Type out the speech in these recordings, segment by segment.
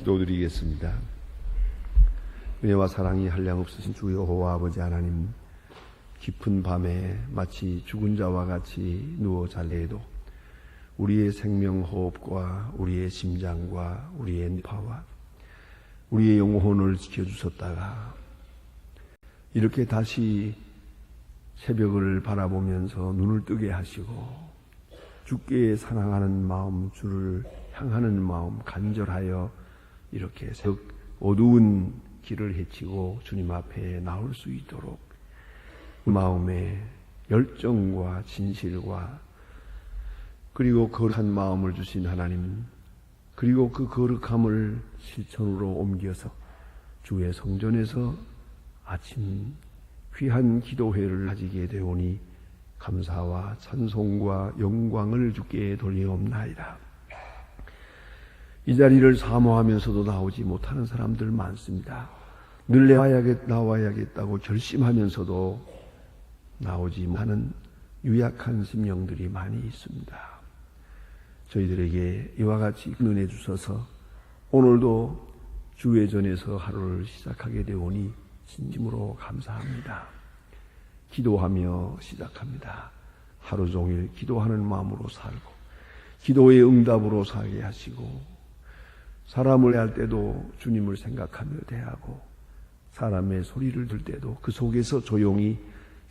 기도드리겠습니다. 은혜와 사랑이 한량 없으신 주 여호와 아버지 하나님 깊은 밤에 마치 죽은 자와 같이 누워 잘래도 우리의 생명 호흡과 우리의 심장과 우리의 파와 우리의 영혼을 지켜주셨다가 이렇게 다시 새벽을 바라보면서 눈을 뜨게 하시고 주께 사랑하는 마음 주를 향하는 마음 간절하여 이렇게 어두운 길을 헤치고 주님 앞에 나올 수 있도록 마음에 열정과 진실과 그리고 거룩한 마음을 주신 하나님 그리고 그 거룩함을 실천으로 옮겨서 주의 성전에서 아침 귀한 기도회를 가지게 되오니 감사와 찬송과 영광을 주께 돌리옵나이다. 이 자리를 사모하면서도 나오지 못하는 사람들 많습니다. 늘 나와야겠, 나와야겠다고 결심하면서도 나오지 못하는 유약한 심령들이 많이 있습니다. 저희들에게 이와 같이 은혜 주셔서 오늘도 주의 전에서 하루를 시작하게 되오니 진심으로 감사합니다. 기도하며 시작합니다. 하루 종일 기도하는 마음으로 살고 기도의 응답으로 살게 하시고 사람을 대할 때도 주님을 생각하며 대하고 사람의 소리를 들 때도 그 속에서 조용히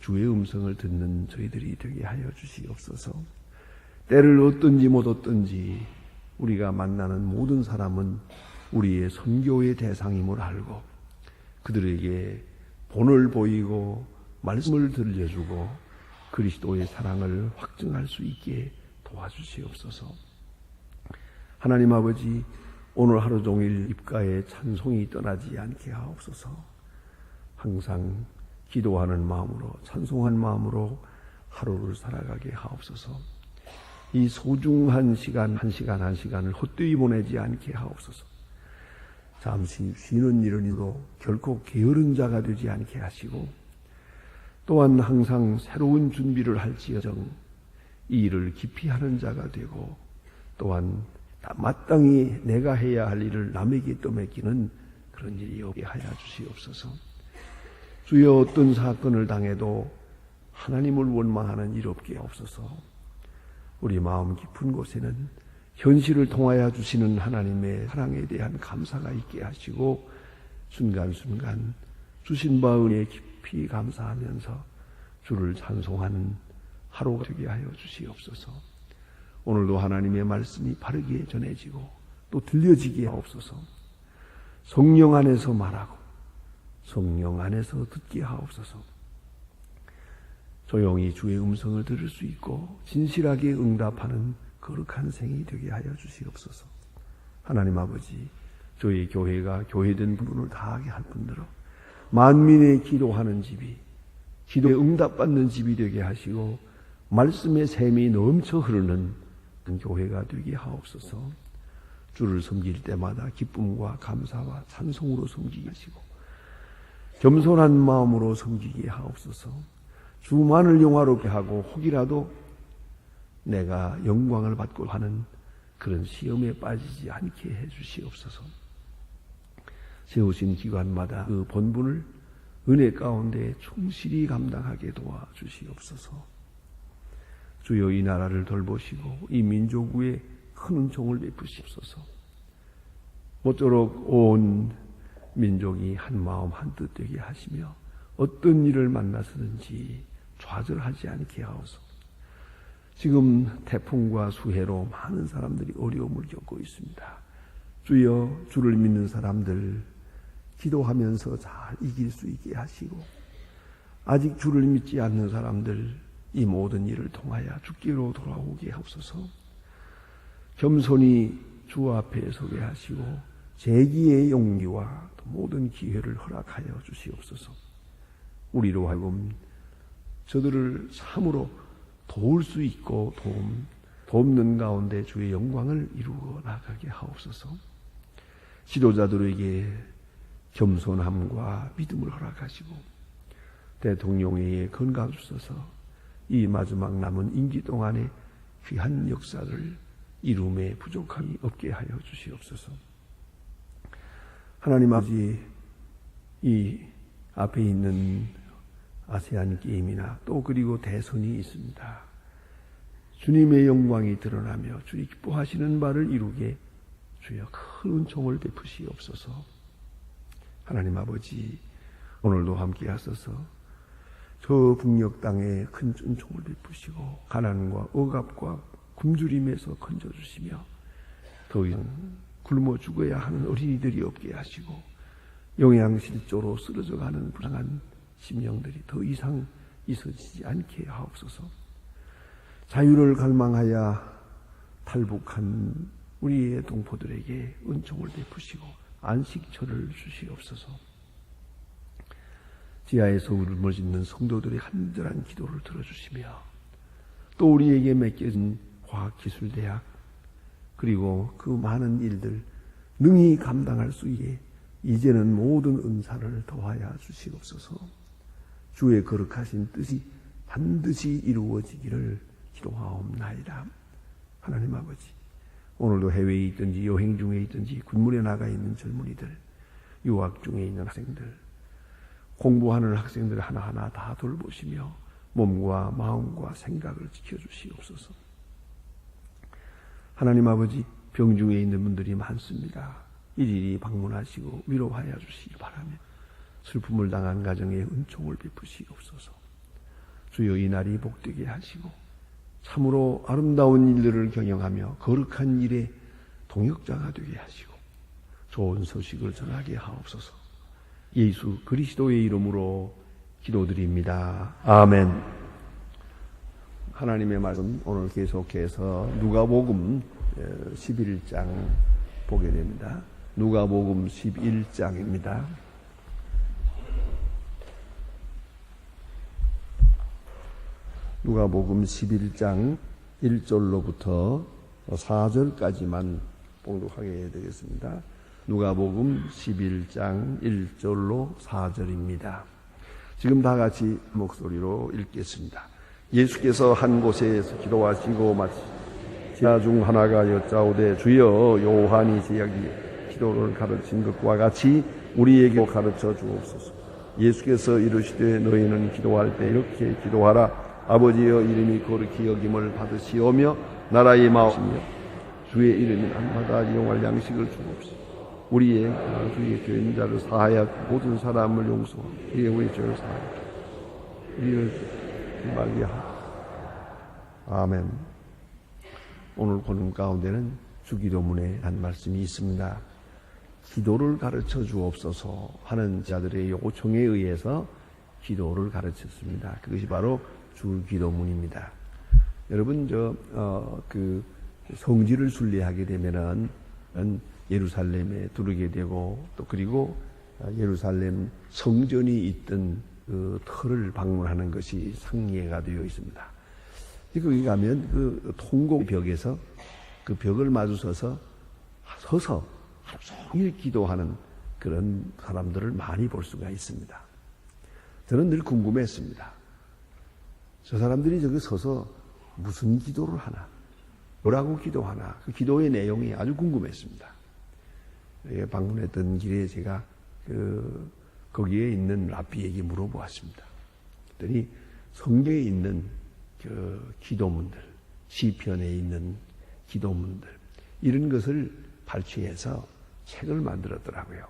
주의 음성을 듣는 저희들이 되게 하여 주시옵소서. 때를 얻든지 못 얻든지 우리가 만나는 모든 사람은 우리의 선교의 대상임을 알고 그들에게 본을 보이고 말씀을 들려주고 그리스도의 사랑을 확증할 수 있게 도와주시옵소서. 하나님 아버지, 오늘 하루 종일 입가에 찬송이 떠나지 않게 하옵소서. 항상 기도하는 마음으로, 찬송한 마음으로 하루를 살아가게 하옵소서. 이 소중한 시간, 한 시간, 한 시간을 헛되이 보내지 않게 하옵소서. 잠시 쉬는 일은이도 결코 게으른 자가 되지 않게 하시고, 또한 항상 새로운 준비를 할지어정 이 일을 깊이 하는 자가 되고 또한 마땅히 내가 해야 할 일을 남에게 떠맡기는 그런 일이 없게 하여 주시옵소서. 주여 어떤 사건을 당해도 하나님을 원망하는 일 없게 없어서 우리 마음 깊은 곳에는 현실을 통하여 주시는 하나님의 사랑에 대한 감사가 있게 하시고 순간순간 주신 바 은혜 깊이 감사하면서 주를 찬송하는 하루가 되게 하여 주시옵소서. 오늘도 하나님의 말씀이 바르게 전해지고 또 들려지게 하옵소서. 성령 안에서 말하고 성령 안에서 듣게 하옵소서. 조용히 주의 음성을 들을 수 있고 진실하게 응답하는 거룩한 생이 되게 하여 주시옵소서. 하나님 아버지, 저희 교회가 교회된 분을 다하게 할 분들로 만민의 기도하는 집이 기도에 응답받는 집이 되게 하시고 말씀의 샘이 넘쳐 흐르는 그 교회가 되게 하옵소서. 주를 섬길 때마다 기쁨과 감사와 찬송으로 섬기게 하시고 겸손한 마음으로 섬기게 하옵소서. 주만을 영화롭게 하고 혹이라도 내가 영광을 받고 하는 그런 시험에 빠지지 않게 해 주시옵소서. 세우신 기관마다 그 본분을 은혜 가운데 충실히 감당하게 도와 주시옵소서. 주여 이 나라를 돌보시고 이 민족 위에 큰 은총을 베푸시옵소서. 모쪼록 온 민족이 한 마음 한 뜻 되게 하시며 어떤 일을 만나서든지 좌절하지 않게 하옵소. 지금 태풍과 수해로 많은 사람들이 어려움을 겪고 있습니다. 주여 주를 믿는 사람들 기도하면서 잘 이길 수 있게 하시고 아직 주를 믿지 않는 사람들 이 모든 일을 통하여 주께로 돌아오게 하옵소서. 겸손히 주 앞에 서게 하시고 재기의 용기와 모든 기회를 허락하여 주시옵소서. 우리로 하여금 저들을 참으로 도울 수 있고 도움, 돕는 가운데 주의 영광을 이루어 나가게 하옵소서. 지도자들에게 겸손함과 믿음을 허락하시고 대통령에게 건강 주셔서 이 마지막 남은 임기 동안에 귀한 역사를 이룸에 부족함이 없게 하여 주시옵소서. 하나님 아버지 이 앞에 있는 아세안 게임이나 또 그리고 대선이 있습니다. 주님의 영광이 드러나며 주님 기뻐하시는 바를 이루게 주여 큰 은총을 베푸시옵소서. 하나님 아버지 오늘도 함께 하소서. 저 북녘 땅에 큰 은총을 베푸시고 가난과 억압과 굶주림에서 건져주시며 더 이상 굶어 죽어야 하는 어린이들이 없게 하시고 영양실조로 쓰러져 가는 불쌍한 심령들이 더 이상 있어지지 않게 하옵소서. 자유를 갈망하여 탈북한 우리의 동포들에게 은총을 베푸시고 안식처를 주시옵소서. 지하에서 울음을 짓는 성도들의 간절한 기도를 들어주시며 또 우리에게 맡겨진 과학기술대학 그리고 그 많은 일들 능히 감당할 수 있게 이제는 모든 은사를 더하여 주시옵소서. 주의 거룩하신 뜻이 반드시 이루어지기를 기도하옵나이다. 하나님 아버지, 오늘도 해외에 있든지 여행 중에 있든지 군문에 나가 있는 젊은이들, 유학 중에 있는 학생들, 공부하는 학생들 하나하나 다 돌보시며 몸과 마음과 생각을 지켜주시옵소서. 하나님 아버지, 병중에 있는 분들이 많습니다. 일일이 방문하시고 위로하여 주시기 바라며 슬픔을 당한 가정에 은총을 베푸시옵소서. 주여 이 날이 복되게 하시고 참으로 아름다운 일들을 경영하며 거룩한 일에 동역자가 되게 하시고 좋은 소식을 전하게 하옵소서. 예수 그리스도의 이름으로 기도드립니다. 아멘. 하나님의 말씀 오늘 계속해서 누가복음 11장 보게 됩니다. 누가복음 11장입니다. 누가복음 11장 1절로부터 4절까지만 봉독하게 되겠습니다. 누가복음 11장 1절로 4절입니다. 지금 다 같이 목소리로 읽겠습니다. 예수께서 한 곳에서 기도하시고 마치 지하 중 하나가 여짜오되 주여 요한이 제약이 기도를 가르친 것과 같이 우리에게 가르쳐 주옵소서. 예수께서 이르시되 너희는 기도할 때 이렇게 기도하라. 아버지여 이름이 거룩히 여김을 받으시오며 나라의 마음이며 주의 이름이 날마다 이용할 양식을 주옵소서. 우리의 주의 죄인 자를 사하여 모든 사람을 용서하고 우리의 우리 죄를 사하여 우리를 말게 하라. 아멘. 오늘 본문 가운데는 주기도문에 한 말씀이 있습니다. 기도를 가르쳐 주옵소서 하는 자들의 요청에 의해서 기도를 가르쳤습니다. 그것이 바로 주기도문입니다. 여러분 저그 성지를 순례하게 되면은 예루살렘에 두르게 되고 또 그리고 예루살렘 성전이 있던 그 터를 방문하는 것이 상례가 되어 있습니다. 거기 가면 그 통곡 벽에서 그 벽을 마주서서 서서 하루 종일 기도하는 그런 사람들을 많이 볼 수가 있습니다. 저는 늘 궁금했습니다. 저 사람들이 저기 서서 무슨 기도를 하나? 뭐라고 기도하나? 그 기도의 내용이 아주 궁금했습니다. 예, 방문했던 길에 제가 그 거기에 있는 랍비에게 물어보았습니다. 그랬더니 성경에 있는 그 기도문들, 시편에 있는 기도문들 이런 것을 발췌해서 책을 만들었더라고요.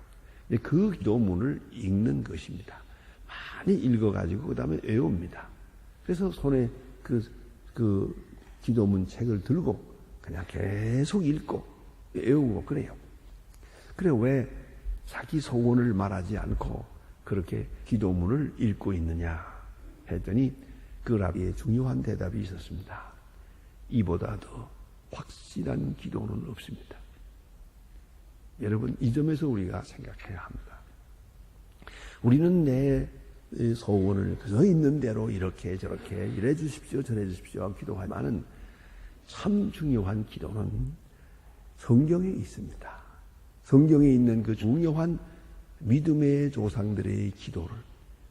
그 기도문을 읽는 것입니다. 많이 읽어가지고 그 다음에 외웁니다. 그래서 손에 그, 그 기도문 책을 들고 그냥 계속 읽고 외우고 그래요. 그래 왜 자기 소원을 말하지 않고 그렇게 기도문을 읽고 있느냐 했더니 그 라비의 중요한 대답이 있었습니다. 이보다 더 확실한 기도는 없습니다. 여러분 이 점에서 우리가 생각해야 합니다. 우리는 내 소원을 그 있는 대로 이렇게 저렇게 이래 주십시오 저래 주십시오 기도하지만은 참 중요한 기도는 성경에 있습니다. 성경에 있는 그 중요한 믿음의 조상들의 기도를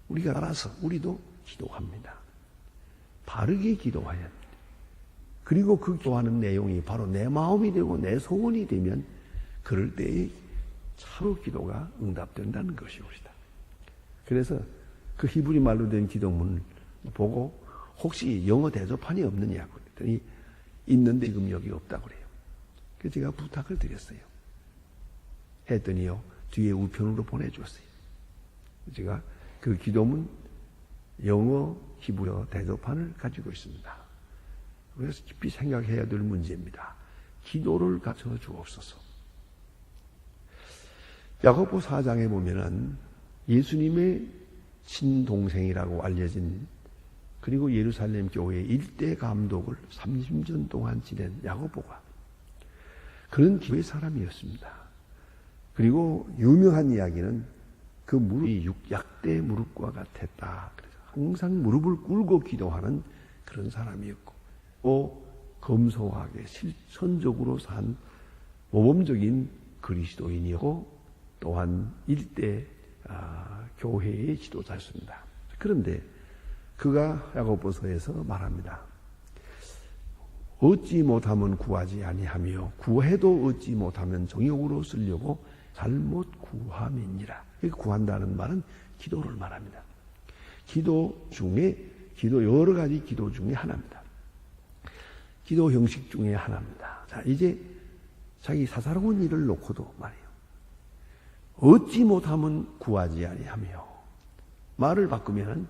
우리가 알아서 우리도 기도합니다. 바르게 기도해야 합니다. 그리고 그 기도하는 내용이 바로 내 마음이 되고 내 소원이 되면 그럴 때에 차로 기도가 응답된다는 것이 옵니다. 그래서 그 히브리 말로 된 기도문을 보고 혹시 영어 대조판이 없느냐고 그랬더니 있는데 지금 여기 없다고 그래요. 그래서 제가 부탁을 드렸어요. 했더니요, 뒤에 우편으로 보내줬어요. 제가 그 기도문 영어, 히브리어 대조판을 가지고 있습니다. 그래서 깊이 생각해야 될 문제입니다. 기도를 갖춰 주옵소서. 야고보 4장에 보면은 예수님의 친동생이라고 알려진 그리고 예루살렘 교회 일대 감독을 30년 동안 지낸 야고보가 그런 교회 사람이었습니다. 그리고 유명한 이야기는 그 무릎이 약대 무릎과 같았다. 그래서 항상 무릎을 꿇고 기도하는 그런 사람이었고, 또 검소하게 실천적으로 산 모범적인 그리스도인이었고, 또한 일대 아, 교회의 지도자였습니다. 그런데 그가 야고보서에서 말합니다. 얻지 못하면 구하지 아니하며 구해도 얻지 못하면 정욕으로 쓰려고 잘못 구함이니라. 구한다는 말은 기도를 말합니다. 기도 중에 기도 여러 가지 기도 중에 하나입니다. 기도 형식 중에 하나입니다. 자, 이제 자기 사사로운 일을 놓고도 말해요. 얻지 못하면 구하지 아니하며 말을 바꾸면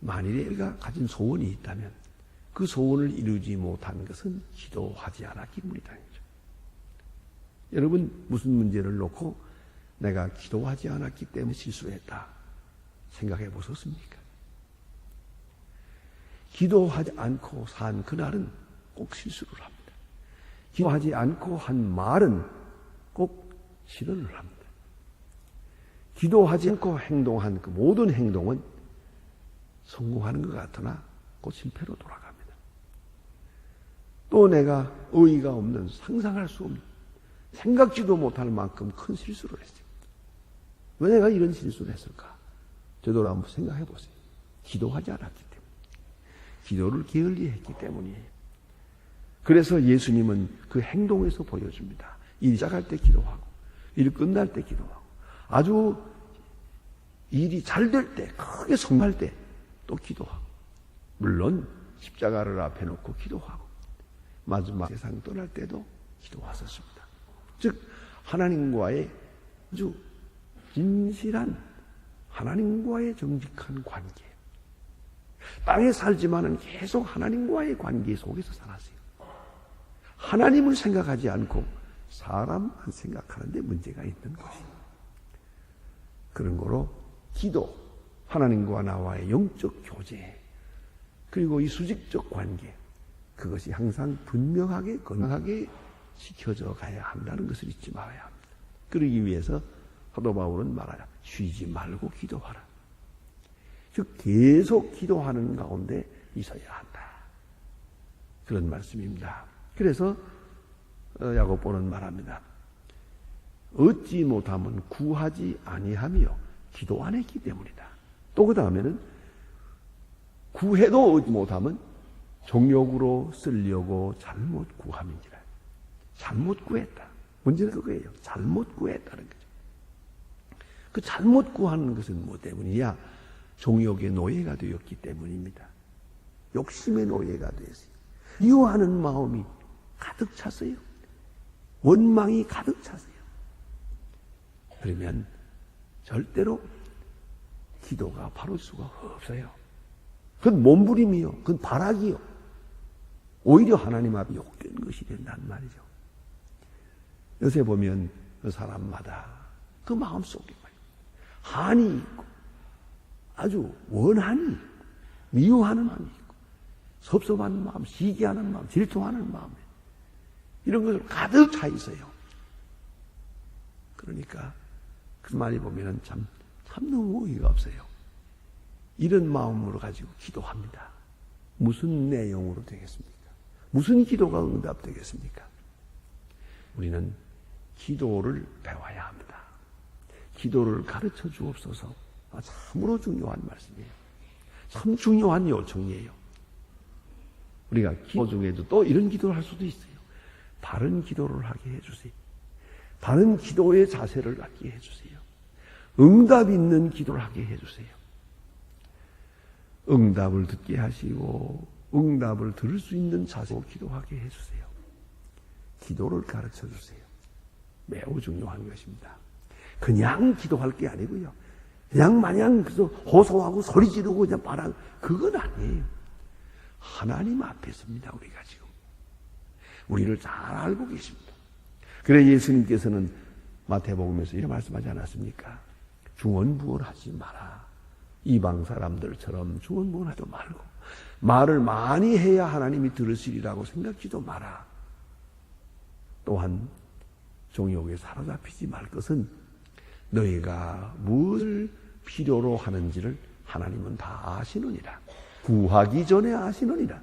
만일에 우리가 가진 소원이 있다면 그 소원을 이루지 못한 것은 기도하지 않았기 때문이다. 여러분 무슨 문제를 놓고 내가 기도하지 않았기 때문에 실수했다 생각해 보셨습니까? 기도하지 않고 산 그날은 꼭 실수를 합니다. 기도하지 않고 한 말은 꼭 실언을 합니다. 기도하지 않고 행동한 그 모든 행동은 성공하는 것 같으나 곧 실패로 돌아갑니다. 또 내가 의의가 없는 상상할 수 없는 생각지도 못할 만큼 큰 실수를 했어요. 왜 내가 이런 실수를 했을까? 저도 한번 생각해 보세요. 기도하지 않았기 때문에. 기도를 게을리 했기 때문이에요. 그래서 예수님은 그 행동에서 보여줍니다. 일 시작할 때 기도하고, 일 끝날 때 기도하고, 아주 일이 잘 될 때, 크게 성공할 때 또 기도하고, 물론 십자가를 앞에 놓고 기도하고, 마지막 세상 떠날 때도 기도하셨습니다. 즉 하나님과의 아주 진실한 하나님과의 정직한 관계. 땅에 살지만은 계속 하나님과의 관계 속에서 살았어요. 하나님을 생각하지 않고 사람만 생각하는데 문제가 있는 것이. 그런 거로 기도, 하나님과 나와의 영적 교제, 그리고 이 수직적 관계, 그것이 항상 분명하게 건강하게 지켜져 가야 한다는 것을 잊지 말아야 합니다. 그러기 위해서 사도 바울은 말하자. 쉬지 말고 기도하라. 즉, 계속 기도하는 가운데 있어야 한다. 그런 말씀입니다. 그래서 어, 야고보는 말합니다. 얻지 못하면 구하지 아니하며 기도 안 했기 때문이다. 또 그 다음에는 구해도 얻지 못하면 정욕으로 쓰려고 잘못 구함이니라. 잘못 구했다. 문제는 그거예요. 잘못 구했다는 거죠. 그 잘못 구하는 것은 뭐 때문이냐? 종욕의 노예가 되었기 때문입니다. 욕심의 노예가 되었어요. 미워하는 마음이 가득 찼어요. 원망이 가득 찼어요. 그러면 절대로 기도가 바로 수가 없어요. 그건 몸부림이요. 그건 바락이요. 오히려 하나님 앞에 욕된 것이 된단 말이죠. 요새 보면 그 사람마다 그 마음 속에 한이 있고 아주 원한이 있고 미워하는 마음이 있고 섭섭한 마음, 시기하는 마음, 질투하는 마음 이런 것으로 가득 차 있어요. 그러니까 그 말이 보면은 참, 참 너무 의의가 없어요. 이런 마음으로 가지고 기도합니다. 무슨 내용으로 되겠습니까? 무슨 기도가 응답되겠습니까? 우리는 기도를 배워야 합니다. 기도를 가르쳐 주옵소서. 아, 참으로 중요한 말씀이에요. 참 중요한 요청이에요. 우리가 기도 중에도 또 이런 기도를 할 수도 있어요. 바른 기도를 하게 해주세요. 바른 기도의 자세를 갖게 해주세요. 응답 있는 기도를 하게 해주세요. 응답을 듣게 하시고 응답을 들을 수 있는 자세로 기도하게 해주세요. 기도를 가르쳐 주세요. 매우 중요한 것입니다. 그냥 기도할 게 아니고요. 그냥 마냥 그래서 호소하고 소리 지르고 그냥 말한 그건 아니에요. 하나님 앞에 섭니다 우리가 지금 우리를 잘 알고 계십니다. 그래 예수님께서는 마태복음에서 이런 말씀하지 않았습니까? 중언부언하지 마라. 이방 사람들처럼 중언부언하지 말고 말을 많이 해야 하나님이 들으시리라고 생각지도 마라. 또한 종욕에 사로잡히지 말 것은 너희가 무엇을 필요로 하는지를 하나님은 다 아시느니라. 구하기 전에 아시느니라.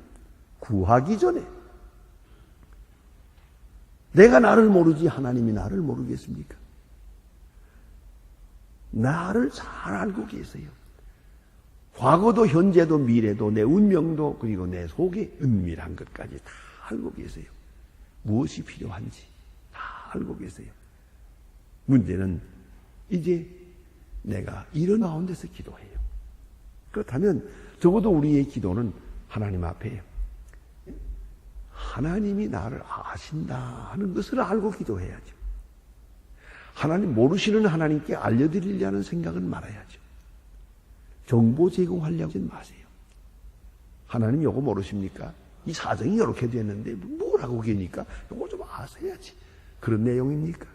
구하기 전에. 내가 나를 모르지 하나님이 나를 모르겠습니까? 나를 잘 알고 계세요. 과거도 현재도 미래도 내 운명도 그리고 내 속에 은밀한 것까지 다 알고 계세요. 무엇이 필요한지 다 알고 계세요. 문제는 이제 내가 이런 가운데서 기도해요. 그렇다면 적어도 우리의 기도는 하나님 앞에 하나님이 나를 아신다 하는 것을 알고 기도해야죠. 하나님 모르시는 하나님께 알려드리려는 생각은 말아야죠. 정보 제공하려고 하지 마세요. 하나님 요거 모르십니까? 이 사정이 이렇게 됐는데 뭐라고 그니까 요거 좀 아셔야지. 그런 내용입니까?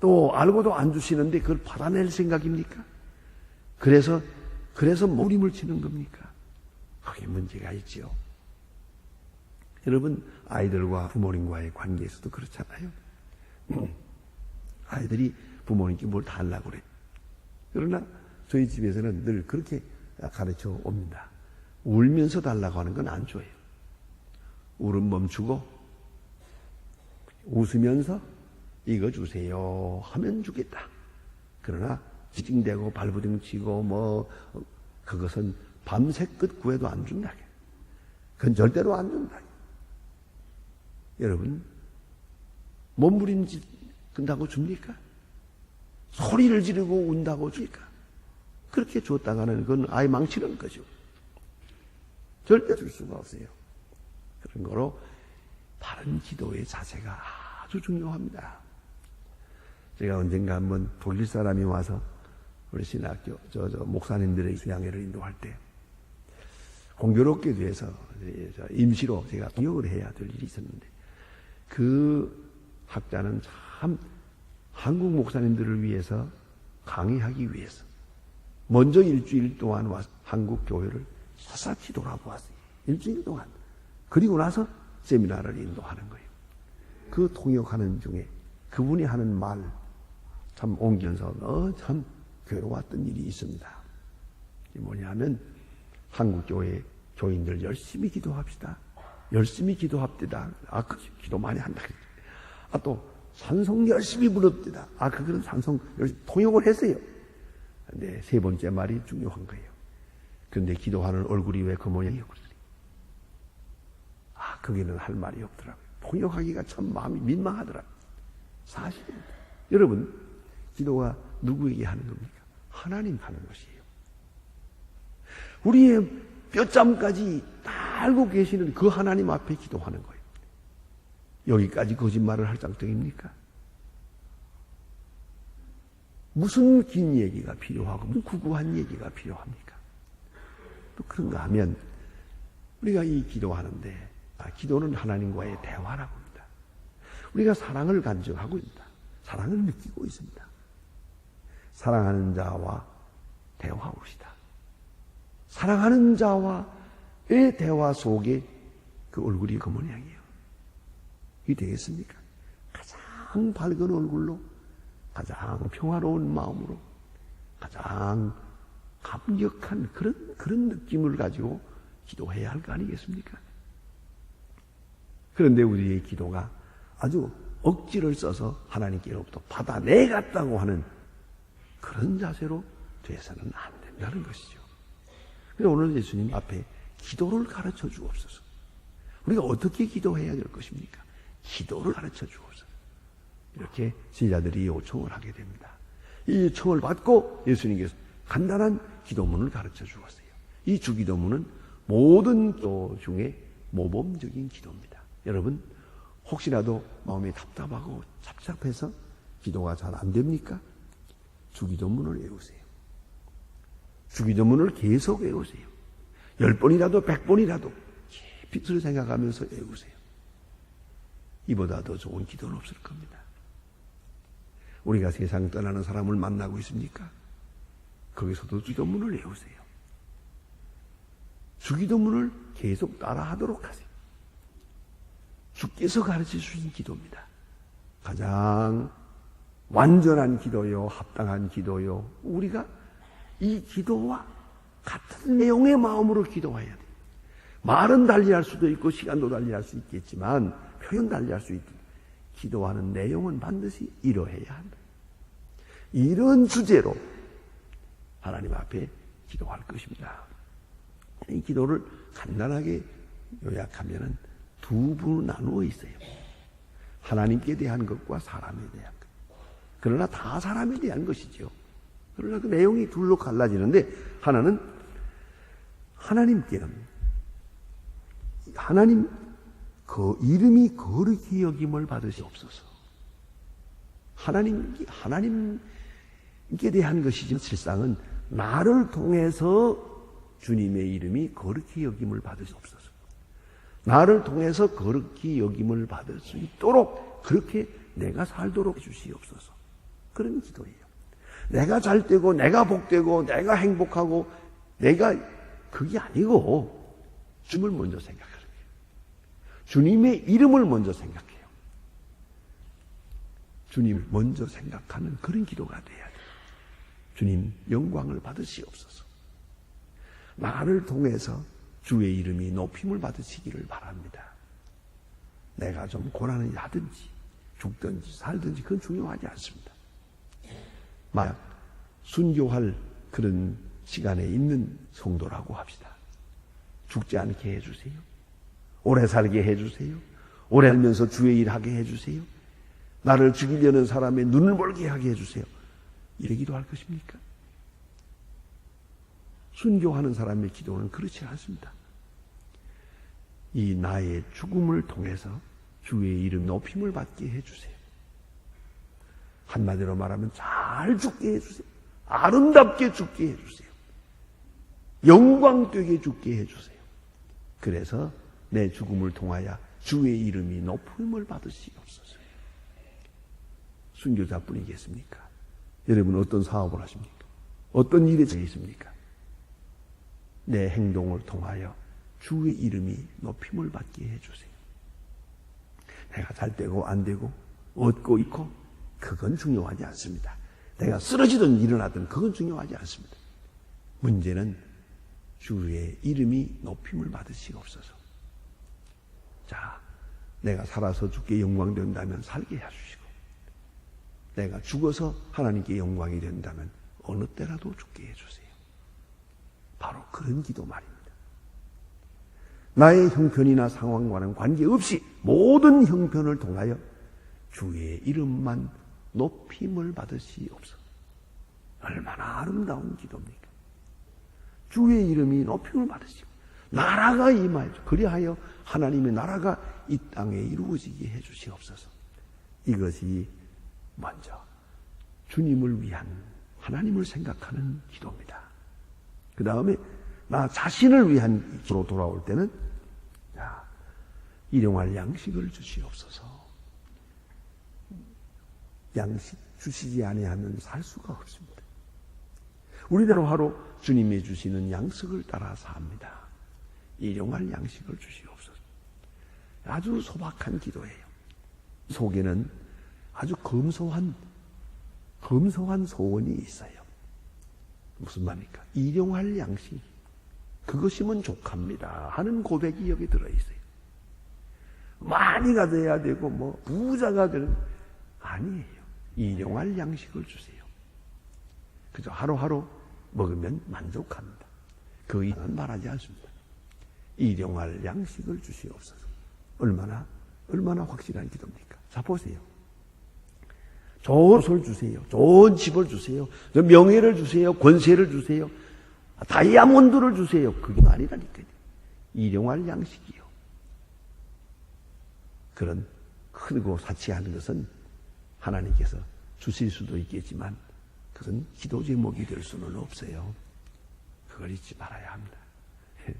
또 알고도 안 주시는데 그걸 받아낼 생각입니까? 그래서 그래서 몰임을 치는 겁니까? 그게 문제가 있지요. 여러분 아이들과 부모님과의 관계에서도 그렇잖아요. 아이들이 부모님께 뭘 달라고 그래. 그러나 저희 집에서는 늘 그렇게 가르쳐 옵니다. 울면서 달라고 하는 건 안 줘요. 울음 멈추고 웃으면서 이거 주세요 하면 주겠다. 그러나 지징대고 발부둥 치고 뭐 그것은 밤새 끝 구해도 안 준다. 그건 절대로 안 준다. 여러분 몸부림짓 근다고 줍니까? 소리를 지르고 운다고 줍니까? 그렇게 줬다가는 그건 아예 망치는 거죠. 절대 줄 수가 없어요. 그런 거로 바른 기도의 자세가 아주 중요합니다. 제가 언젠가 한번 독일 사람이 와서 우리 신학교 저, 저 목사님들의 수양회를 인도할 때 공교롭게 돼서 임시로 제가 기억을 해야 될 일이 있었는데 그 학자는 참 한국 목사님들을 위해서 강의하기 위해서 먼저 일주일 동안 와서 한국 교회를 사사히 돌아보았어요. 일주일 동안. 그리고 나서 세미나를 인도하는 거예요. 그 통역하는 중에 그분이 하는 말 참 옮겨서 어, 참 괴로웠던 일이 있습니다. 뭐냐면 한국 교회 교인들 열심히 기도합시다. 열심히 기도합시다. 아, 그 기도 많이 한다. 아, 또 산성 열심히 부릅시다. 아, 그거는 산성 열심히 통역을 했어요. 근데 세 번째 말이 중요한 거예요. 그런데 기도하는 얼굴이 왜 그 모양이었거든요. 아, 거기는 할 말이 없더라고요. 통역하기가 참 마음이 민망하더라고요. 사실입니다. 여러분, 기도가 누구에게 하는 겁니까? 하나님 하는 것이에요. 우리의 뼈짬까지 다 알고 계시는 그 하나님 앞에 기도하는 거예요. 여기까지 거짓말을 할 장정입니까? 무슨 긴 얘기가 필요하고 무슨 구구한 얘기가 필요합니까? 또 그런가 하면 우리가 이 기도하는데 아, 기도는 하나님과의 대화라고 합니다. 우리가 사랑을 간증하고 있습니다. 사랑을 느끼고 있습니다. 사랑하는 자와 대화합시다. 사랑하는 자와의 대화 속에 그 얼굴이 그 모양이에요. 이게 되겠습니까? 가장 밝은 얼굴로, 가장 평화로운 마음으로, 가장 감격한 그런, 그런 느낌을 가지고 기도해야 할 거 아니겠습니까? 그런데 우리의 기도가 아주 억지를 써서 하나님께로부터 받아내갔다고 하는 그런 자세로 돼서는 안 된다는 것이죠. 그래서 오늘 예수님 앞에 기도를 가르쳐 주옵소서. 우리가 어떻게 기도해야 될 것입니까? 기도를 가르쳐 주옵소서. 이렇게 제자들이 요청을 하게 됩니다. 이 요청을 받고 예수님께서 간단한 기도문을 가르쳐 주었어요. 이 주기도문은 모든 기도 중에 모범적인 기도입니다. 여러분, 혹시라도 마음이 답답하고 답답해서 기도가 잘 안 됩니까? 주기도문을 외우세요. 주기도문을 계속 외우세요. 열 번이라도 백 번이라도 깊이 생각하면서 외우세요. 이보다 더 좋은 기도는 없을 겁니다. 우리가 세상 떠나는 사람을 만나고 있습니까? 거기서도 주기도문을 외우세요. 주기도문을 계속 따라하도록 하세요. 주께서 가르쳐 주신 기도입니다. 가장 완전한 기도요, 합당한 기도요. 우리가 이 기도와 같은 내용의 마음으로 기도해야 돼요. 말은 달리할 수도 있고 시간도 달리할 수 있겠지만 표현 달리할 수 있듯 기도하는 내용은 반드시 이러해야 한다. 이런 주제로 하나님 앞에 기도할 것입니다. 이 기도를 간단하게 요약하면 두 부로 나누어 있어요. 하나님께 대한 것과 사람에 대한 것. 그러나 다 사람에 대한 것이죠. 그러나 그 내용이 둘로 갈라지는데 하나는 하나님께는 하나님 그 이름이 거룩히 여김을 받으시옵소서. 하나님 하나님께 대한 것이지 실상은 나를 통해서 주님의 이름이 거룩히 여김을 받으시옵소서. 나를 통해서 거룩히 여김을 받을 수 있도록 그렇게 내가 살도록 해주시옵소서. 그런 기도예요. 내가 잘 되고, 내가 복되고, 내가 행복하고, 내가 그게 아니고, 주님을 먼저 생각하는 거예요. 주님의 이름을 먼저 생각해요. 주님을 먼저 생각하는 그런 기도가 돼야 돼요. 주님 영광을 받으시옵소서. 나를 통해서 주의 이름이 높임을 받으시기를 바랍니다. 내가 좀 고난을 하든지 죽든지 살든지 그건 중요하지 않습니다. 만약 순교할 그런 시간에 있는 성도라고 합시다. 죽지 않게 해주세요. 오래 살게 해주세요. 오래 살면서 주의 일 하게 해주세요. 나를 죽이려는 사람의 눈을 멀게 하게 해주세요. 이러기도 할 것입니까? 순교하는 사람의 기도는 그렇지 않습니다. 이 나의 죽음을 통해서 주의 이름 높임을 받게 해주세요. 한마디로 말하면 잘 죽게 해주세요. 아름답게 죽게 해주세요. 영광 되게 죽게 해주세요. 그래서 내 죽음을 통하여 주의 이름이 높임을 받으시옵소서. 순교자뿐이겠습니까? 여러분 어떤 사업을 하십니까? 어떤 일에 있습니까? 내 행동을 통하여 주의 이름이 높임을 받게 해주세요. 내가 잘 되고 안 되고 얻고 있고 그건 중요하지 않습니다. 내가 쓰러지든 일어나든 그건 중요하지 않습니다. 문제는 주의 이름이 높임을 받으시옵소서. 자, 내가 살아서 주께 영광 된다면 살게 해주시고, 내가 죽어서 하나님께 영광이 된다면 어느 때라도 죽게 해주세요. 바로 그런 기도 말입니다. 나의 형편이나 상황과는 관계없이 모든 형편을 통하여 주의 이름만 높임을 받으시옵소서. 얼마나 아름다운 기도입니까? 주의 이름이 높임을 받으시고 나라가 임하죠. 그리하여 하나님의 나라가 이 땅에 이루어지게 해주시옵소서. 이것이 먼저 주님을 위한 하나님을 생각하는 기도입니다. 그 다음에 나 자신을 위한 기로 돌아올 때는 자, 일용할 양식을 주시옵소서. 양식 주시지 아니하면 살 수가 없습니다. 우리대로 하루 주님이 주시는 양식을 따라 삽니다. 일용할 양식을 주시옵소서. 아주 소박한 기도예요. 속에는 아주 검소한 검소한 소원이 있어요. 무슨 말입니까? 일용할 양식 그것이면 족합니다 하는 고백이 여기 들어있어요. 많이 가져야 되고 뭐 부자가 되는 아니에요. 일용할 양식을 주세요. 그저 하루하루 먹으면 만족합니다. 그 이상은 말하지 않습니다. 일용할 양식을 주시옵소서. 얼마나 얼마나 확실한 기도입니까? 자 보세요. 좋은 옷을 주세요. 좋은 집을 주세요. 명예를 주세요. 권세를 주세요. 다이아몬드를 주세요. 그게 아니라니까요. 일용할 양식이요. 그런 크고 사치하는 것은 하나님께서 주실 수도 있겠지만 그것은 기도 제목이 될 수는 없어요. 그걸 잊지 말아야 합니다.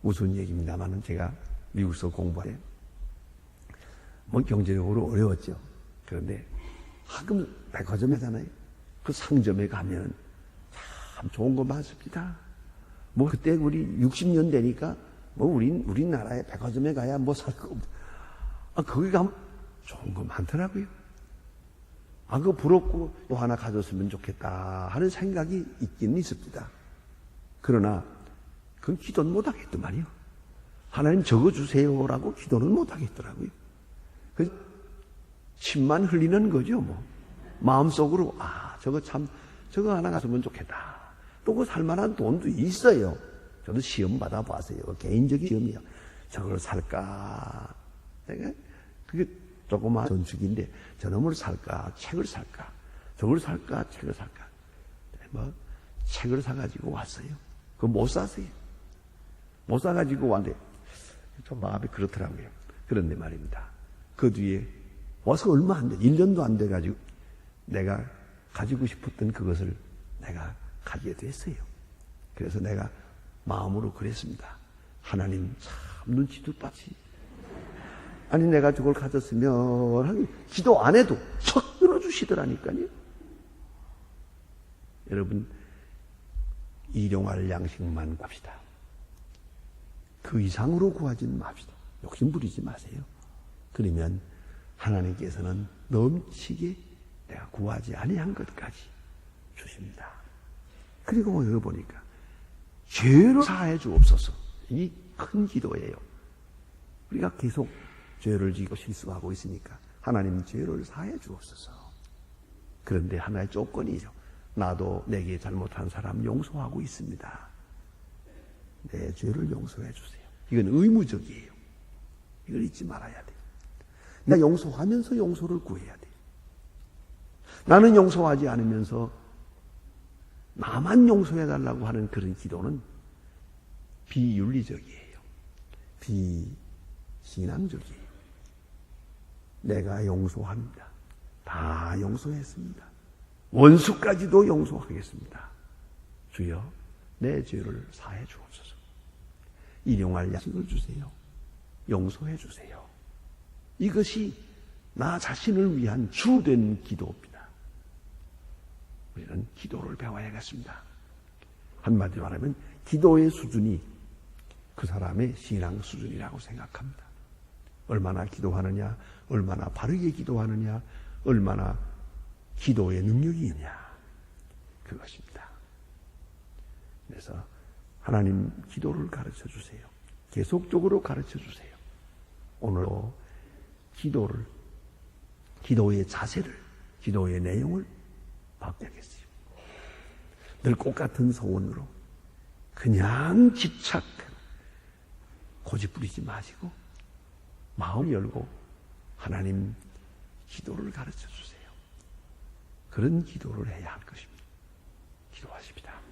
무슨 얘기입니다만은 제가 미국서 공부할 때, 뭐 경제적으로 어려웠죠. 그런데 가끔 백화점에잖아요. 그 상점에 가면 참 좋은 거 많습니다. 뭐 그때 우리 60년 되니까 뭐 우린 우리나라에 백화점에 가야 뭐 살거 없. 아 거기 가면 좋은 거 많더라고요. 아 그거 부럽고 또 하나 가졌으면 좋겠다 하는 생각이 있긴 있습니다. 그러나 그건 기도는 못 하겠단 말이요. 하나님 적어 주세요라고 기도는 못 하겠더라고요. 그 침만 흘리는 거죠, 뭐. 마음속으로, 아, 저거 참, 저거 하나 갔으면 좋겠다. 또 그 살만한 돈도 있어요. 저도 시험 받아봤어요. 개인적인 시험이요. 저걸 살까? 내가, 그게 조그마한 전축인데, 저놈을 살까? 책을 살까? 저걸 살까? 책을 살까? 뭐, 책을 사가지고 왔어요. 그거 못 샀어요. 못 사가지고 왔는데, 좀 마음이 그렇더라고요. 그런데 말입니다. 그 뒤에 와서 얼마 안 돼, 1년도 안 돼가지고 내가 가지고 싶었던 그것을 내가 가지게 됐어요. 그래서 내가 마음으로 그랬습니다. 하나님 참 눈치도 빠지. 아니 내가 저걸 가졌으면 기도 안 해도 척 들어주시더라니까요. 여러분 일용할 양식만 굽시다. 그 이상으로 구하지는 맙시다. 욕심 부리지 마세요. 그러면 하나님께서는 넘치게 내가 구하지 아니한 것까지 주십니다. 그리고 여기 보니까 죄를 사해 주옵소서. 이 큰 기도예요. 우리가 계속 죄를 지고 실수하고 있으니까 하나님 죄를 사해 주옵소서. 그런데 하나의 조건이죠. 나도 내게 잘못한 사람 용서하고 있습니다. 내 죄를 용서해 주세요. 이건 의무적이에요. 이걸 잊지 말아야. 내가 용서하면서 용서를 구해야 돼요. 나는 용서하지 않으면서 나만 용서해달라고 하는 그런 기도는 비윤리적이에요. 비신앙적이에요. 내가 용서합니다. 다 용서했습니다. 원수까지도 용서하겠습니다. 주여, 내 죄를 사해 주옵소서. 일용할 양식을 주세요. 용서해 주세요. 이것이 나 자신을 위한 주된 기도입니다. 우리는 기도를 배워야겠습니다. 한마디로 말하면 기도의 수준이 그 사람의 신앙 수준이라고 생각합니다. 얼마나 기도하느냐, 얼마나 바르게 기도하느냐, 얼마나 기도의 능력이 있냐. 그것입니다. 그래서 하나님 기도를 가르쳐 주세요. 계속적으로 가르쳐 주세요. 오늘도 기도를, 기도의 자세를, 기도의 내용을 바꿔야겠어요. 늘 똑같은 소원으로 그냥 집착, 고집 부리지 마시고 마음 열고 하나님 기도를 가르쳐 주세요. 그런 기도를 해야 할 것입니다. 기도하십니다.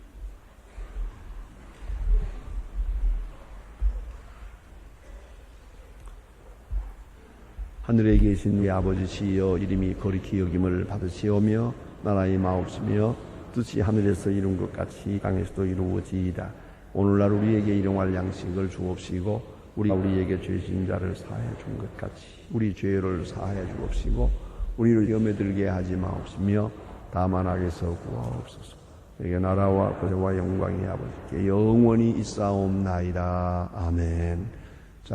하늘에 계신 우리 아버지 시여 이름이 거룩히 여김을 받으시오며 나라의 마옵시며 뜻이 하늘에서 이룬 것 같이 땅에서도 이루어지이다. 오늘날 우리에게 일용할 양식을 주옵시고 우리가 우리에게 죄진 자를 사해 준 것 같이 우리 죄를 사해 주옵시고 우리를 염에 들게 하지 마옵시며 다만 악에서 구하옵소서. 내게 나라와 거제와 영광이 아버지께 영원히 있사옵나이다. 아멘.